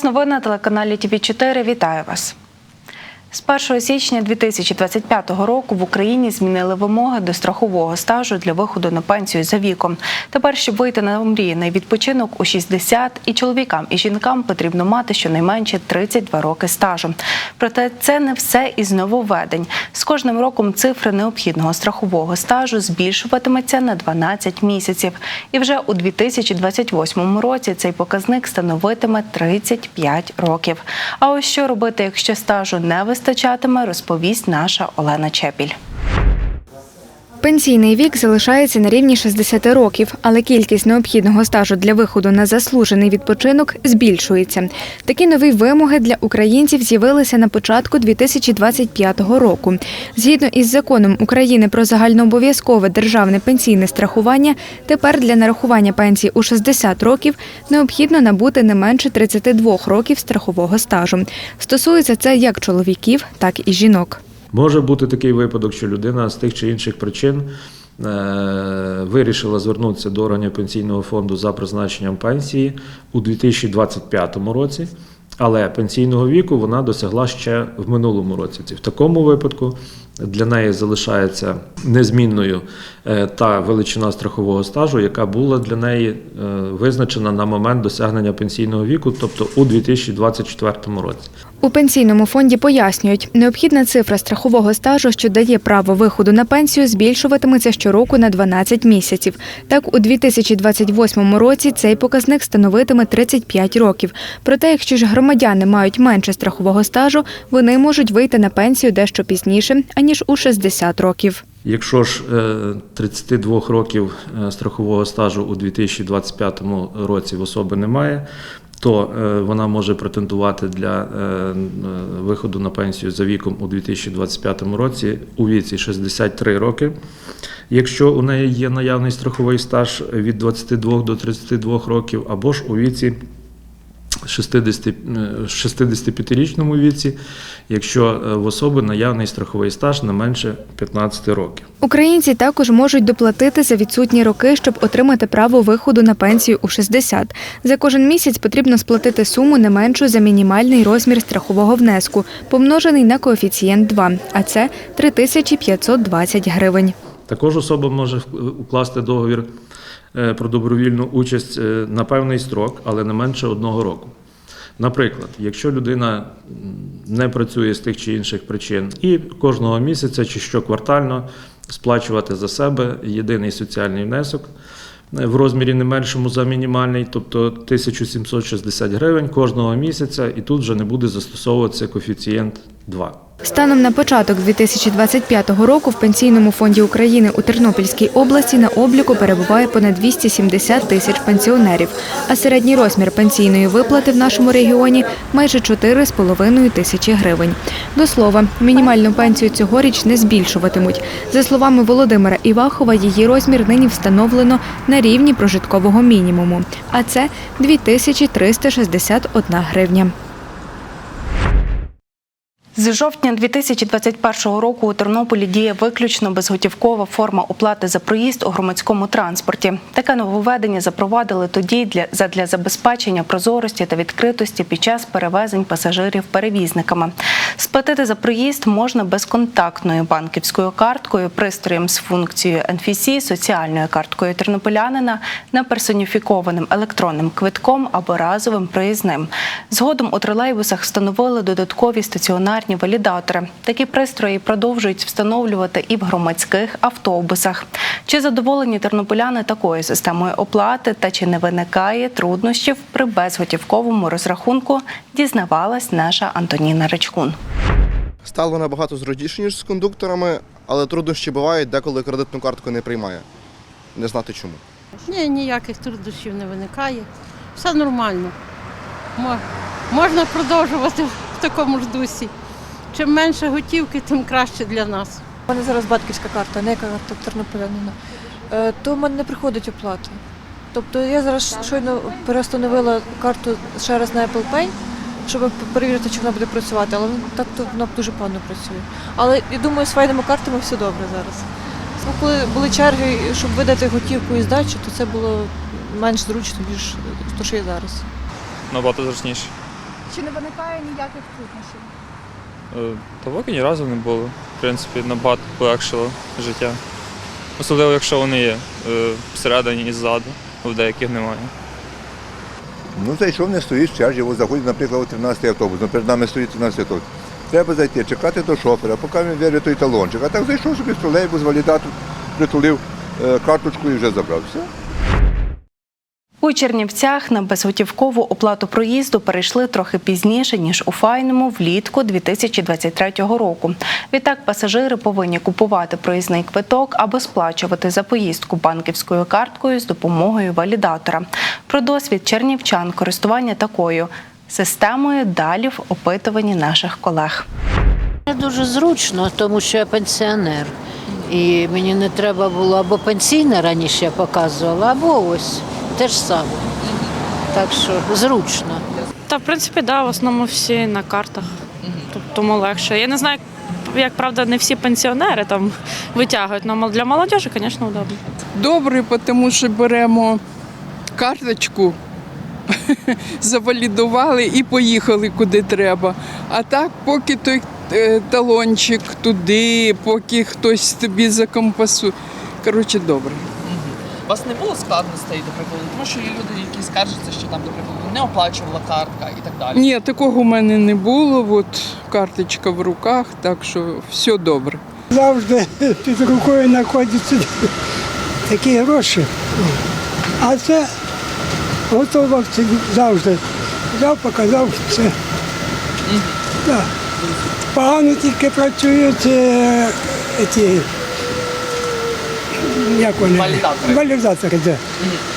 Час новин на телеканалі ТВ 4 Вітаю вас. З 1 січня 2025 року в Україні змінили вимоги до страхового стажу для виходу на пенсію за віком. Тепер, щоб вийти на омріяний відпочинок у 60, і чоловікам, і жінкам потрібно мати щонайменше 32 роки стажу. Проте це не все із нововведень. З кожним роком цифри необхідного страхового стажу збільшуватиметься на 12 місяців. І вже у 2028 році цей показник становитиме 35 років. А ось що робити, якщо стажу не вистачатиме, розповість наша Олена Чепіль. Пенсійний вік залишається на рівні 60 років, але кількість необхідного стажу для виходу на заслужений відпочинок збільшується. Такі нові вимоги для українців з'явилися на початку 2025 року. Згідно із законом України про загальнообов'язкове державне пенсійне страхування, тепер для нарахування пенсії у 60 років необхідно набути не менше 32 років страхового стажу. Стосується це як чоловіків, так і жінок. Може бути такий випадок, що людина з тих чи інших причин е, вирішила звернутися до органів пенсійного фонду за призначенням пенсії у 2025 році, але пенсійного віку вона досягла ще в минулому році. В такому випадку для неї залишається незмінною е, та величина страхового стажу, яка була для неї е, визначена на момент досягнення пенсійного віку, тобто у 2024 році. У пенсійному фонді пояснюють, необхідна цифра страхового стажу, що дає право виходу на пенсію, збільшуватиметься щороку на 12 місяців. Так, у 2028 році цей показник становитиме 35 років. Проте, якщо ж громадяни мають менше страхового стажу, вони можуть вийти на пенсію дещо пізніше, аніж у 60 років. Якщо ж е, 32 років е, страхового стажу у 2025 році в особи немає, то е, вона може претендувати для е, е, виходу на пенсію за віком у 2025 році у віці 63 роки. Якщо у неї є наявний страховий стаж від 22 до 32 років, або ж у віці 60, 65-річному віці, якщо е, в особи наявний страховий стаж не менше 15 років. Українці також можуть доплатити за відсутні роки, щоб отримати право виходу на пенсію у 60. За кожен місяць потрібно сплатити суму не меншу за мінімальний розмір страхового внеску, помножений на коефіцієнт 2, а це 3520 гривень. Також особа може укласти договір е, про добровільну участь е, на певний строк, але не менше одного року. Наприклад, якщо людина не працює з тих чи інших причин, і кожного місяця чи щоквартально сплачувати за себе єдиний соціальний внесок е, в розмірі не меншому за мінімальний, тобто 1760 гривень кожного місяця, і тут вже не буде застосовуватися коефіцієнт 2. Станом на початок 2025 року в Пенсійному фонді України у Тернопільській області на обліку перебуває понад 270 тисяч пенсіонерів, а середній розмір пенсійної виплати в нашому регіоні майже 4,5 тисячі гривень. До слова, мінімальну пенсію цьогоріч не збільшуватимуть. За словами Володимира Івахова, її розмір нині встановлено на рівні прожиткового мінімуму, а це 2361 гривня. З жовтня 2021 року у Тернополі діє виключно безготівкова форма оплати за проїзд у громадському транспорті. Таке нововведення запровадили тоді для задля забезпечення прозорості та відкритості під час перевезень пасажирів перевізниками. Сплатити за проїзд можна безконтактною банківською карткою, пристроєм з функцією NFC, соціальною карткою тернополянина, неперсоніфікованим електронним квитком або разовим проїзним. Згодом у тролейбусах встановили додаткові стаціонарні валідатори. Такі пристрої продовжують встановлювати і в громадських автобусах. Чи задоволені тернополяни такою системою оплати та чи не виникає труднощів при безготівковому розрахунку? Дізнавалась наша Антоніна Речкун. Стало набагато зручніше, ніж з кондукторами, але труднощі бувають, деколи кредитну картку не приймає. Не знати чому. Ні, ніяких труднощів не виникає. Все нормально. Можна продовжувати в такому ж дусі. Чим менше готівки, тим краще для нас. У мене зараз батьківська карта, не карта тернополянина. Е, То в мене не приходить оплата. Тобто я зараз щойно перестановила карту ще раз на Apple Pay, щоб перевірити, чи вона буде працювати, але так то вона дуже погано працює. Але я думаю, з файними картами все добре зараз. Ну, Коли були черги, щоб видати готівку і здачу, то це було менш зручно, ніж те, що є зараз. набагато зручніше. Чи не виникає ніяких труднощів? Е, Та поки ні разу не було. В принципі, набагато полегшило життя. Особливо, якщо вони є е, всередині і ззаду, в деяких немає. Ну, зайшов, не стоїть в черзі, от заходить, наприклад, о 13 автобус, ну, перед нами стоїть 13 автобус. Треба зайти, чекати до шофера, поки він вирє той талончик. А так зайшов собі в тролейбус, валідатор, притулив е, карточку і вже забрав. Все. У Чернівцях на безготівкову оплату проїзду перейшли трохи пізніше ніж у Файному влітку 2023 року. Відтак пасажири повинні купувати проїзний квиток або сплачувати за поїздку банківською карткою з допомогою валідатора. Про досвід чернівчан користування такою системою далі в опитуванні наших колег. Це дуже зручно, тому що я пенсіонер. І мені не треба було або пенсійне раніше я показувала, або ось те ж саме. Так що зручно. Та в принципі, да, в основному всі на картах. Тобто Тому легше. Я не знаю, як, як правда, не всі пенсіонери там витягують, але для молодежі, звісно, удобно. Добре, тому що беремо карточку, завалідували і поїхали куди треба. А так, поки той е, талончик туди, поки хтось тобі закомпасує. Коротше, добре. У вас не було складностей, до прикладу, тому що є люди, які скаржаться, що там, до прикладу, не оплачувала картка і так далі. Ні, такого в мене не було. От карточка в руках, так що все добре. Завжди під рукою знаходяться такі гроші. А це готово завжди. Взяв, показав все. Так. Погано тільки працюють е, ті, як вони? Валідатори. Валідатори, так.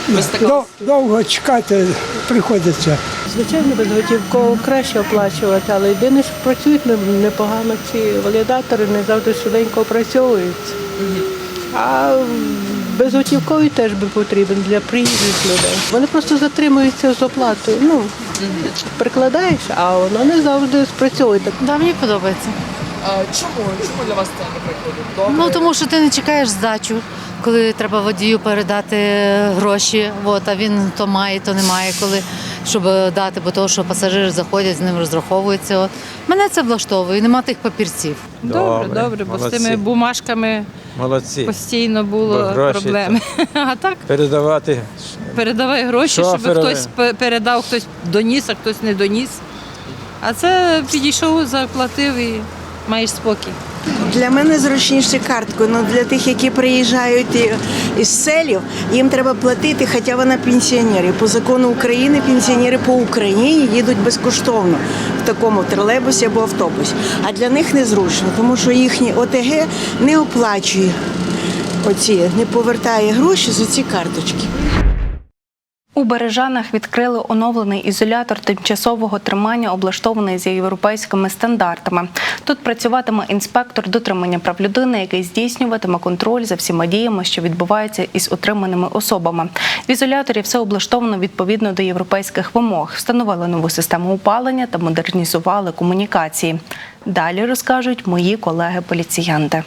Без Дов- Довго чекати приходиться. Звичайно, безготівково краще оплачувати, але єдине, що працюють непогано ці валідатори, не завжди швиденько опрацьовуються. А безготівковий теж би потрібен для приїжджих людей. Вони просто затримуються з оплатою. Ну, прикладаєш, а воно не завжди спрацьовує. Так Да, мені подобається. А, чому? Чому для вас це, прикладу? Добре? Ну тому що ти не чекаєш здачу, коли треба водію передати гроші. От, а він то має, то не має, коли щоб дати, бо того, що пасажири заходять, з ним розраховуються. От. Мене це влаштовує, нема тих папірців. Добре, добре, бо з тими бумажками Молодці. постійно було гроші проблеми. А так Передавати передавай гроші, щоб хтось передав, хтось доніс, а хтось не доніс. А це підійшов, заплатив і маєш спокій. Для мене зручніше карткою, але для тих, які приїжджають із селів, їм треба платити, хоча вона пенсіонери. По закону України пенсіонери по Україні їдуть безкоштовно в такому тролейбусі або автобусі. А для них незручно, тому що їхній ОТГ не оплачує оці, не повертає гроші за ці карточки. У Бережанах відкрили оновлений ізолятор тимчасового тримання, облаштований за європейськими стандартами. Тут працюватиме інспектор дотримання прав людини, який здійснюватиме контроль за всіма діями, що відбуваються із утриманими особами. В ізоляторі все облаштовано відповідно до європейських вимог. Встановили нову систему опалення та модернізували комунікації. Далі розкажуть мої колеги-поліціянти.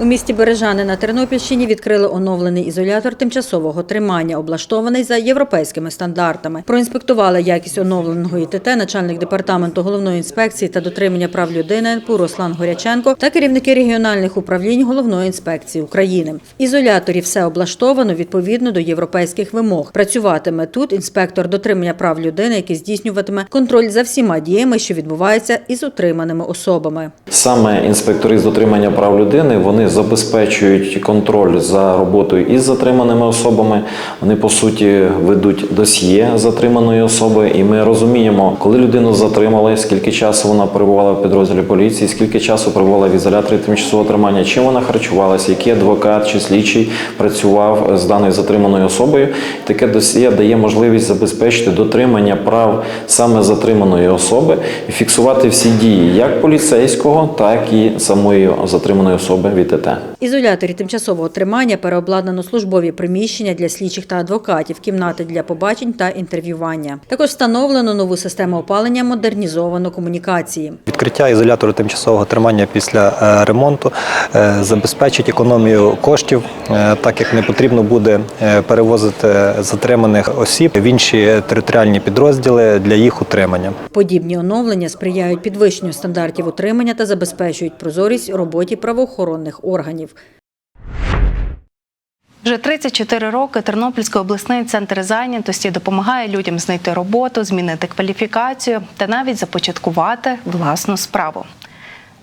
У місті Бережани на Тернопільщині відкрили оновлений ізолятор тимчасового тримання, облаштований за європейськими стандартами. Проінспектували якість оновленого ІТТ начальник департаменту головної інспекції та дотримання прав людини НПУ Руслан Горяченко та керівники регіональних управлінь головної інспекції України. В ізоляторі все облаштовано відповідно до європейських вимог. Працюватиме тут інспектор дотримання прав людини, який здійснюватиме контроль за всіма діями, що відбуваються із утриманими особами. Саме інспектори з дотримання прав людини вони забезпечують контроль за роботою із затриманими особами. Вони по суті ведуть досьє затриманої особи, і ми розуміємо, коли людину затримали, скільки часу вона перебувала в підрозділі поліції, скільки часу перебувала в ізоляторі тимчасового тримання, чим вона харчувалася, який адвокат чи слідчий працював з даною затриманою особою. Таке досьє дає можливість забезпечити дотримання прав саме затриманої особи і фіксувати всі дії як поліцейського, так і самої затриманої особи від это Ізоляторі тимчасового тримання переобладнано службові приміщення для слідчих та адвокатів, кімнати для побачень та інтерв'ювання. Також встановлено нову систему опалення, модернізовано комунікації. Відкриття ізолятору тимчасового тримання після е, ремонту е, забезпечить економію коштів, е, так як не потрібно буде перевозити затриманих осіб в інші територіальні підрозділи для їх утримання. Подібні оновлення сприяють підвищенню стандартів утримання та забезпечують прозорість роботі правоохоронних органів. Вже 34 роки Тернопільський обласний центр зайнятості допомагає людям знайти роботу, змінити кваліфікацію та навіть започаткувати власну справу.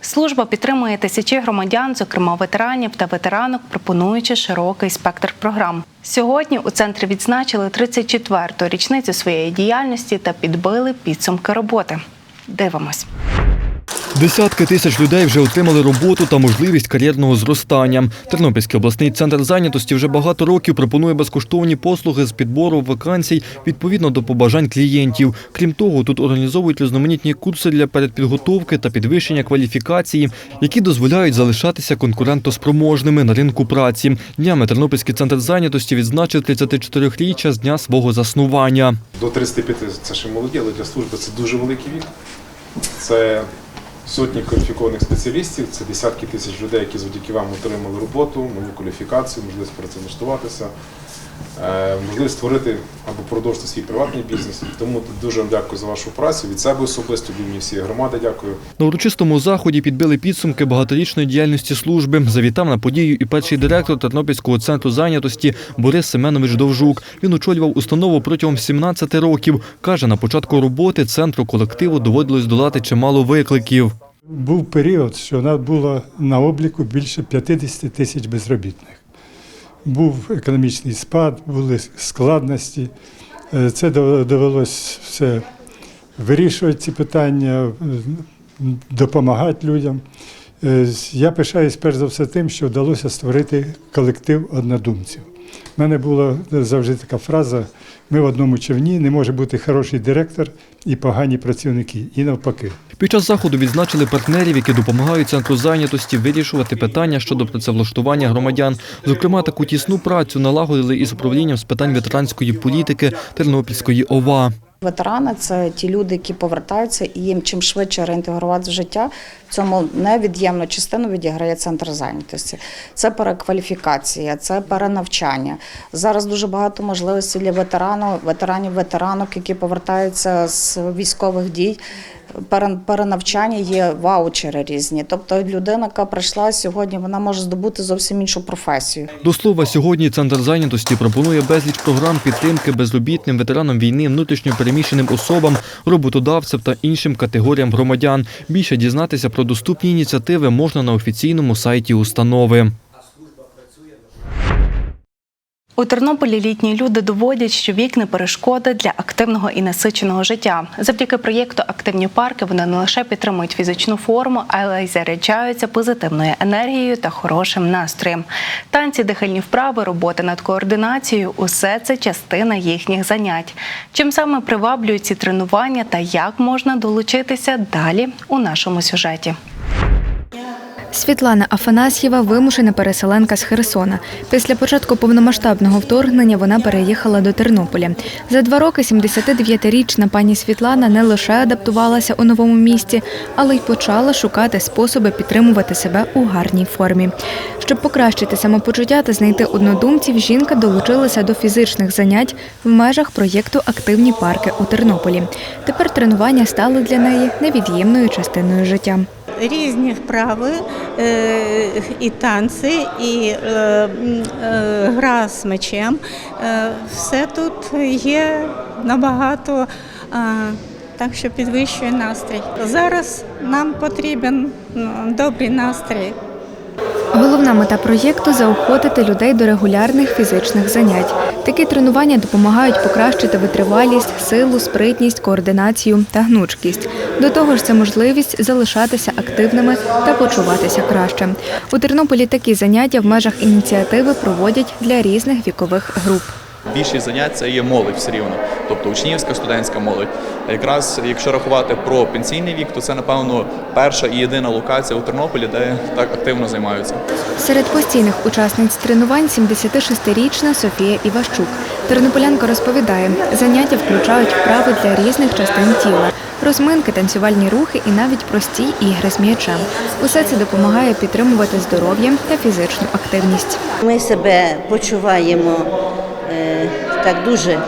Служба підтримує тисячі громадян, зокрема ветеранів та ветеранок, пропонуючи широкий спектр програм. Сьогодні у центрі відзначили 34-ту річницю своєї діяльності та підбили підсумки роботи. Дивимось. Десятки тисяч людей вже отримали роботу та можливість кар'єрного зростання. Тернопільський обласний центр зайнятості вже багато років пропонує безкоштовні послуги з підбору вакансій відповідно до побажань клієнтів. Крім того, тут організовують різноманітні курси для передпідготовки та підвищення кваліфікації, які дозволяють залишатися конкурентоспроможними на ринку праці. Днями Тернопільський центр зайнятості відзначив 34-річчя з дня свого заснування. До 35 це ще молоді, але для служби це дуже великий вік. Це сотні кваліфікованих спеціалістів, це десятки тисяч людей, які завдяки вам отримали роботу, нову кваліфікацію, можливість працевлаштуватися, можливість створити або продовжити свій приватний бізнес. Тому дуже вам дякую за вашу працю. Від себе особисто, від імені всієї громади дякую. На урочистому заході підбили підсумки багаторічної діяльності служби. Завітав на подію і перший директор Тернопільського центру зайнятості Борис Семенович Довжук. Він очолював установу протягом 17 років. Каже, на початку роботи центру колективу доводилось долати чимало викликів. Був період, що у нас було на обліку більше 50 тисяч безробітних. Був економічний спад, були складності. Е, Це довелося все вирішувати ці питання, е, допомагати людям. Е, Я пишаюсь перш за все тим, що вдалося створити колектив однодумців. Мене була завжди така фраза: ми в одному човні, не може бути хороший директор і погані працівники, і навпаки. Під час заходу відзначили партнерів, які допомагають центру зайнятості вирішувати питання щодо працевлаштування громадян. Зокрема, таку тісну працю налагодили із управлінням з питань ветеранської політики Тернопільської ОВА. Ветерани це ті люди, які повертаються, і їм чим швидше реінтегрувати в життя. В цьому невід'ємну частину відіграє центр зайнятості. Це перекваліфікація, це перенавчання. Зараз дуже багато можливостей для ветеранів, ветеранів, ветеранок, які повертаються з військових дій. Пере- Перенавчання є ваучери різні. Тобто людина, яка прийшла сьогодні, вона може здобути зовсім іншу професію. До слова, сьогодні центр зайнятості пропонує безліч програм підтримки безробітним ветеранам війни, внутрішньо переміщеним особам, роботодавцям та іншим категоріям громадян. Більше дізнатися про доступні ініціативи можна на офіційному сайті установи. У Тернополі літні люди доводять, що вік не перешкода для активного і насиченого життя. Завдяки проєкту Активні парки вони не лише підтримують фізичну форму, але й заряджаються позитивною енергією та хорошим настроєм. Танці, дихальні вправи, робота над координацією усе це частина їхніх занять. Чим саме приваблюють ці тренування та як можна долучитися далі у нашому сюжеті. Світлана Афанасьєва вимушена переселенка з Херсона. Після початку повномасштабного вторгнення вона переїхала до Тернополя. За два роки 79-річна пані Світлана не лише адаптувалася у новому місті, але й почала шукати способи підтримувати себе у гарній формі. Щоб покращити самопочуття та знайти однодумців, жінка долучилася до фізичних занять в межах проєкту Активні парки у Тернополі. Тепер тренування стали для неї невід'ємною частиною життя. Різні вправи, е, і танці, і е, е, гра з мечем. Все тут є набагато, так що підвищує настрій. Зараз нам потрібен добрий настрій. Головна мета проєкту заохотити людей до регулярних фізичних занять. Такі тренування допомагають покращити витривалість, силу, спритність, координацію та гнучкість. До того ж, це можливість залишатися активними та почуватися краще. У Тернополі такі заняття в межах ініціативи проводять для різних вікових груп. Більшість занять це є молодь все рівно, тобто учнівська, студентська молодь. А якраз якщо рахувати про пенсійний вік, то це напевно перша і єдина локація у Тернополі, де так активно займаються. Серед постійних учасниць тренувань 76-річна Софія Іващук. Тернополянка розповідає, заняття включають вправи для різних частин тіла, розминки, танцювальні рухи і навіть прості ігри з м'ячем. Усе це допомагає підтримувати здоров'я та фізичну активність. Ми себе почуваємо так дуже е,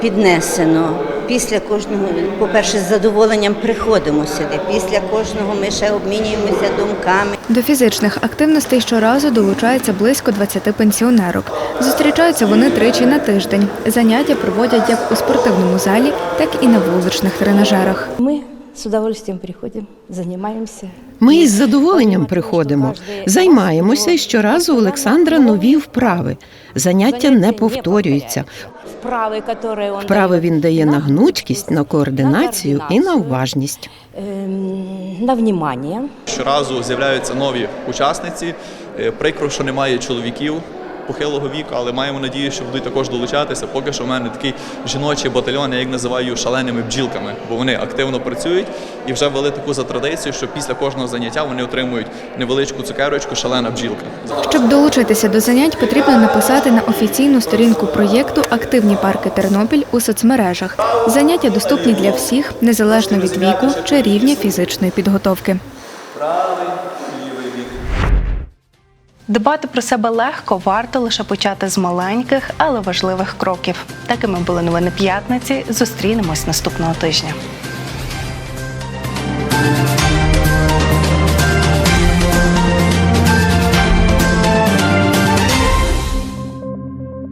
піднесено. Після кожного, по-перше, з задоволенням приходимо сюди. Після кожного ми ще обмінюємося думками. До фізичних активностей щоразу долучається близько 20 пенсіонерок. Зустрічаються вони тричі на тиждень. Заняття проводять як у спортивному залі, так і на вуличних тренажерах. Мы с удовольствием приходим, занимаемся. Ми із задоволенням приходимо, займаємося і щоразу у Олександра нові вправи. Заняття не повторюються. Вправы, которые он Вправи дает, він дає на гнучкість, на координацію і на уважність. эм, на внимание. Щоразу з'являються нові учасниці. Е, Прикро, що немає чоловіків похилого віку, але маємо надію, що будуть також долучатися. Поки що в мене такий жіночий батальйон, я їх називаю шаленими бджілками, бо вони активно працюють і вже ввели таку за традицію, що після кожного заняття вони отримують невеличку цукерочку шалена бджілка. Щоб долучитися до занять, потрібно написати на офіційну сторінку проєкту Активні парки Тернопіль у соцмережах. Заняття доступні для всіх, незалежно від віку чи рівня фізичної підготовки. Дбати про себе легко варто лише почати з маленьких, але важливих кроків. Такими були новини п'ятниці. Зустрінемось наступного тижня.